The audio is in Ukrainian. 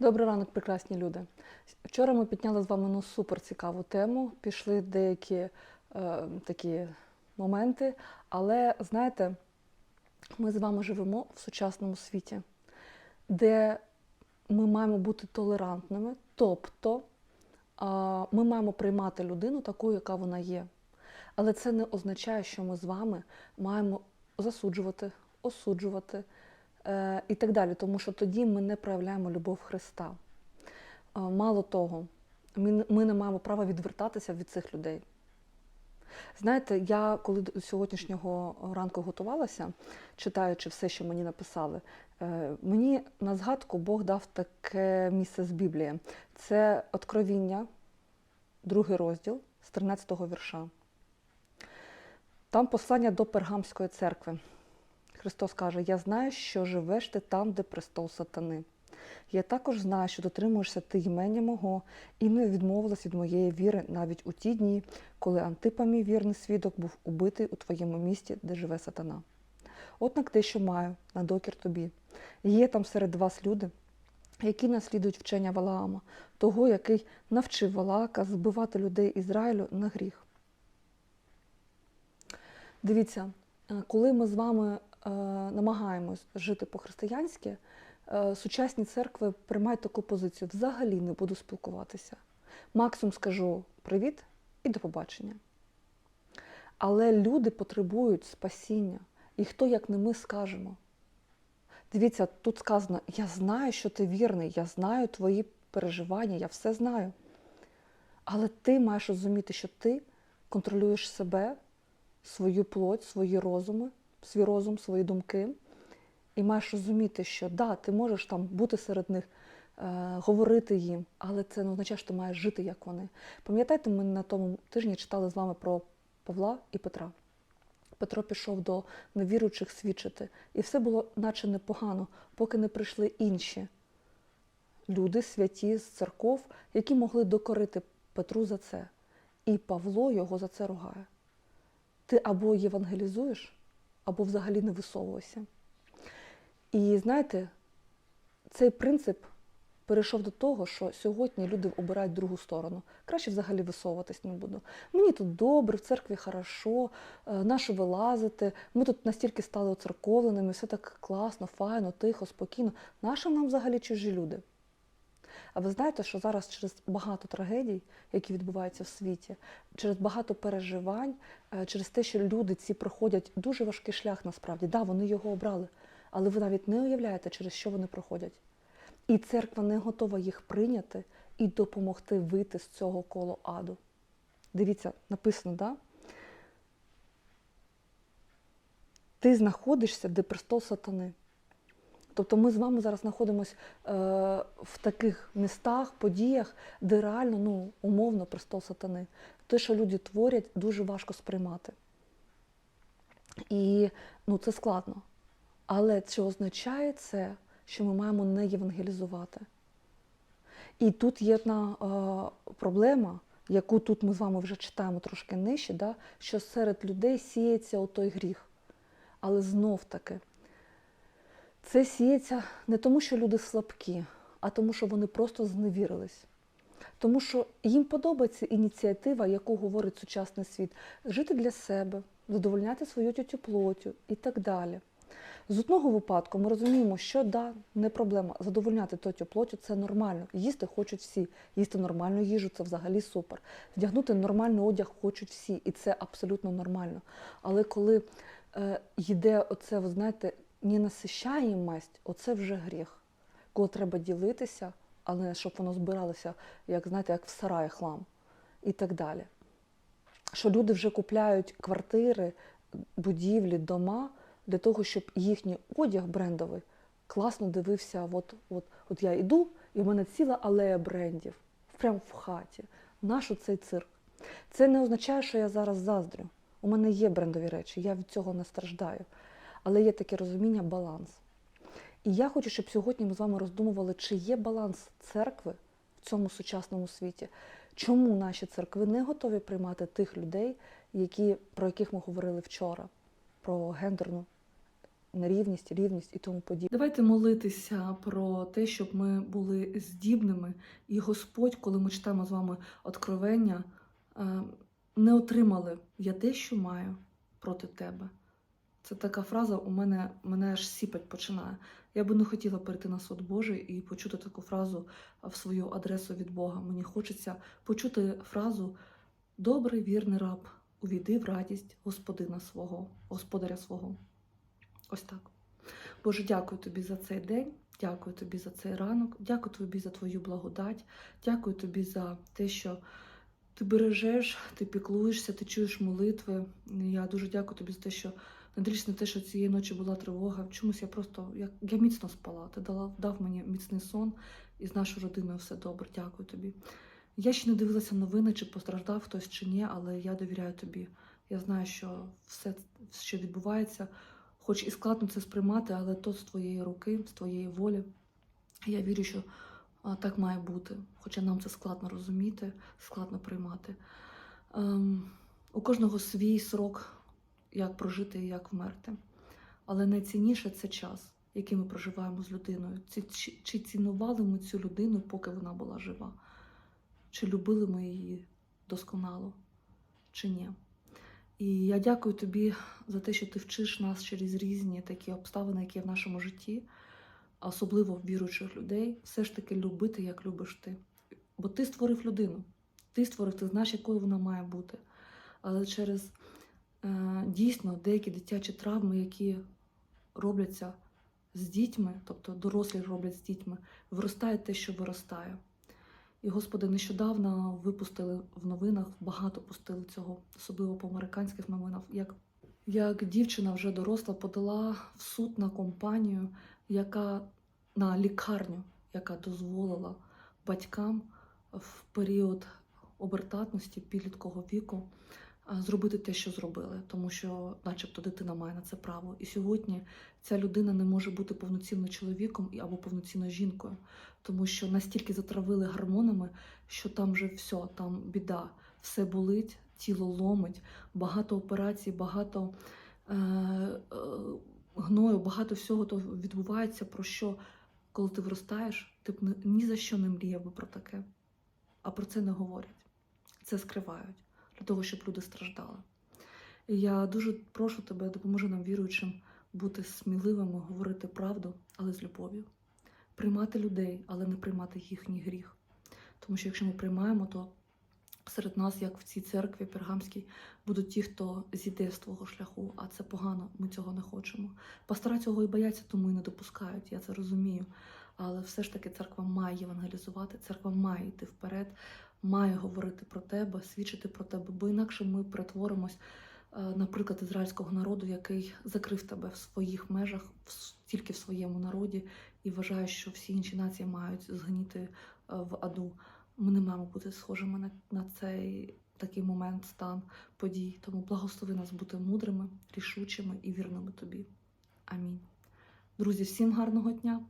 Добрий ранок, прекрасні люди. Вчора ми підняли з вами ну, супер цікаву тему. Пішли деякі е, такі моменти, але знаєте, ми з вами живемо в сучасному світі, де ми маємо бути толерантними, тобто а, ми маємо приймати людину такою, яка вона є. Але це не означає, що ми з вами маємо засуджувати, осуджувати е, і так далі, тому що тоді ми не проявляємо любов Христа. Е, Мало того, ми, не- маємо права відвертатися від цих людей. Знаєте, я коли до сьогоднішнього ранку готувалася, читаючи все, що мені написали, е, мені на згадку Бог дав таке місце з Біблії. Це Откровіння, другий розділ з 13-го вірша. Там послання до Пергамської церкви. Христос каже: Я знаю, що живеш ти там, де престол сатани. Я також знаю, що дотримуєшся ти імення мого і не відмовилась від моєї віри навіть у ті дні, коли Антипа, мій вірний свідок, був убитий у твоєму місті, де живе сатана. Однак дещо маю на докір тобі. Є там серед вас люди, які наслідують вчення Валаама, того, який навчив Валаака збивати людей Ізраїлю на гріх. Дивіться, е, коли ми з вами намагаємось жити по-християнськи, е, сучасні церкви приймають таку позицію: взагалі не буду спілкуватися. Максимум скажу привіт і до побачення. Але люди потребують спасіння. І хто, як не ми, скажемо. Дивіться, тут сказано: я знаю, що ти вірний, я знаю твої переживання, я все знаю. Але ти маєш розуміти, що ти контролюєш себе, свою плоть, свої розуми, свій розум, свої думки. І маєш розуміти, що да, ти можеш там бути серед них, е, говорити їм, але це не означає, що ти маєш жити, як вони. Пам'ятаєте, ми на тому тижні читали з вами про Павла і Петра. Петро пішов до невіруючих свідчити, і все було наче непогано, поки не прийшли інші люди, святі з церков, які могли докорити Петру за це. І Павло його за це ругає. Ти або євангелізуєш, або взагалі не висовуєшся. І знаєте, цей принцип перейшов до того, що сьогодні люди обирають другу сторону. Краще взагалі висовуватись не буду. Мені тут добре, в церкві хорошо, е, нащо вилазити, ми тут настільки стали оцерковленими, все так класно, файно, тихо, спокійно. Нащо нам взагалі чужі люди? А ви знаєте, що зараз через багато трагедій, які відбуваються в світі, через багато переживань, е, через те, що люди ці проходять дуже важкий шлях насправді. Да, вони його обрали, але ви навіть не уявляєте, через що вони проходять. І церква не готова їх прийняти і допомогти вийти з цього коло аду. Дивіться, написано, да? Ти знаходишся, де престол сатани. Тобто ми з вами зараз знаходимося е, в таких містах, подіях, де реально, ну, умовно, престол сатани. Те, що люди творять, дуже важко сприймати. І ну, це складно. Але чи означає це, що ми маємо не євангелізувати? І тут є одна е, проблема, яку тут ми з вами вже читаємо трошки нижче, да, що серед людей сіється отой гріх. Але знов таки, це сіється не тому, що люди слабкі, а тому, що вони просто зневірились. Тому що їм подобається ініціатива, яку говорить сучасний світ, жити для себе, задовольняти свою тютю плотю і так далі. З одного випадку ми розуміємо, що да, не проблема. Задовольняти тотю плотю це нормально. Їсти хочуть всі. Їсти нормальну їжу це взагалі супер. Вдягнути нормальний одяг хочуть всі, і це абсолютно нормально. Але коли е, йде оце, ви знаєте, ненасищаємость, оце вже гріх. Коли треба ділитися, але щоб воно збиралося, як знаєте, як в сараї хлам і так далі. Що люди вже купляють квартири, будівлі, дома для того, щоб їхній одяг брендовий класно дивився. От, от, от я йду, і в мене ціла алея брендів, прямо в хаті. Нащо цей цирк? Це не означає, що я зараз заздрю. У мене є брендові речі, я від цього не страждаю. Але є таке розуміння баланс. І я хочу, щоб сьогодні ми з вами роздумували, чи є баланс церкви в цьому сучасному світі. Чому наші церкви не готові приймати тих людей, які, про яких ми говорили вчора, про гендерну нерівність, рівність і тому подібне. Давайте молитися про те, щоб ми були здібними, і Господь, коли ми читаємо з вами откровення, е, не отримали я те, що маю проти тебе. Це така фраза у мене мене аж сіпать починає. Я би не хотіла перейти на суд Божий і почути таку фразу в свою адресу від Бога. Мені хочеться почути фразу Добрий вірний раб, увійди в радість господина свого, господаря свого. Ось так. Боже, дякую тобі за цей день, дякую тобі за цей ранок, дякую тобі за твою благодать, дякую тобі за те, що ти бережеш, ти піклуєшся, ти чуєш молитви. Я дуже дякую тобі за те, що не на те, що цієї ночі була тривога. Чомусь я просто я, я міцно спала. Ти дала, дав мені міцний сон, і з нашою родиною все добре. Дякую тобі. Я ще не дивилася новини, чи постраждав хтось чи ні, але я довіряю тобі. Я знаю, що все, що відбувається, хоч і складно це сприймати, але то з твоєї руки, з твоєї волі. Я вірю, що так має бути. Хоча нам це складно розуміти, складно приймати. Ем, у кожного свій срок, як прожити і як вмерти. Але найцінніше це час, який ми проживаємо з людиною. Ці- Чи, чи цінували ми цю людину, поки вона була жива? Чи любили ми її досконало, чи ні? І я дякую тобі за те, що ти вчиш нас через різні такі обставини, які є в нашому житті, особливо віруючих людей, все ж таки любити, як любиш ти. Бо ти створив людину, ти створив, ти знаєш, якою вона має бути. Але через дійсно деякі дитячі травми, які робляться з дітьми, тобто дорослі роблять з дітьми, виростає те, що виростає. І, Господи, нещодавно випустили в новинах, багато пустили цього, особливо по американських новинах, як, як дівчина вже доросла подала в суд на компанію, яка на лікарню, яка дозволила батькам в період обертатності підліткового віку зробити те, що зробили, тому що, начебто, дитина має на це право. І сьогодні ця людина не може бути повноцінним чоловіком або повноцінною жінкою, тому що настільки затравили гормонами, що там вже все, там біда, все болить, тіло ломить, багато операцій, багато е, е, гною, багато всього того відбувається, про що, коли ти виростаєш, ти б ні за що не мріяв би про таке. А про це не говорять. Це скривають для того, щоб люди страждали. І я дуже прошу тебе, допоможи нам віруючим бути сміливими, говорити правду, але з любов'ю. Приймати людей, але не приймати їхній гріх. Тому що якщо ми приймаємо, то серед нас, як в цій церкві пергамській, будуть ті, хто зійде з твого шляху, а це погано, ми цього не хочемо. Пастора цього і бояться, тому і не допускають, я це розумію. Але все ж таки церква має євангелізувати, церква має йти вперед, має говорити про тебе, свідчити про тебе, бо інакше ми перетворимось, е, наприклад, ізраїльського народу, який закрив тебе в своїх межах, тільки в своєму народі, і вважає, що всі інші нації мають згніти е, в аду. Ми не маємо бути схожими на, на цей такий момент, стан подій. Тому благослови нас бути мудрими, рішучими і вірними тобі. Амінь. Друзі, всім гарного дня!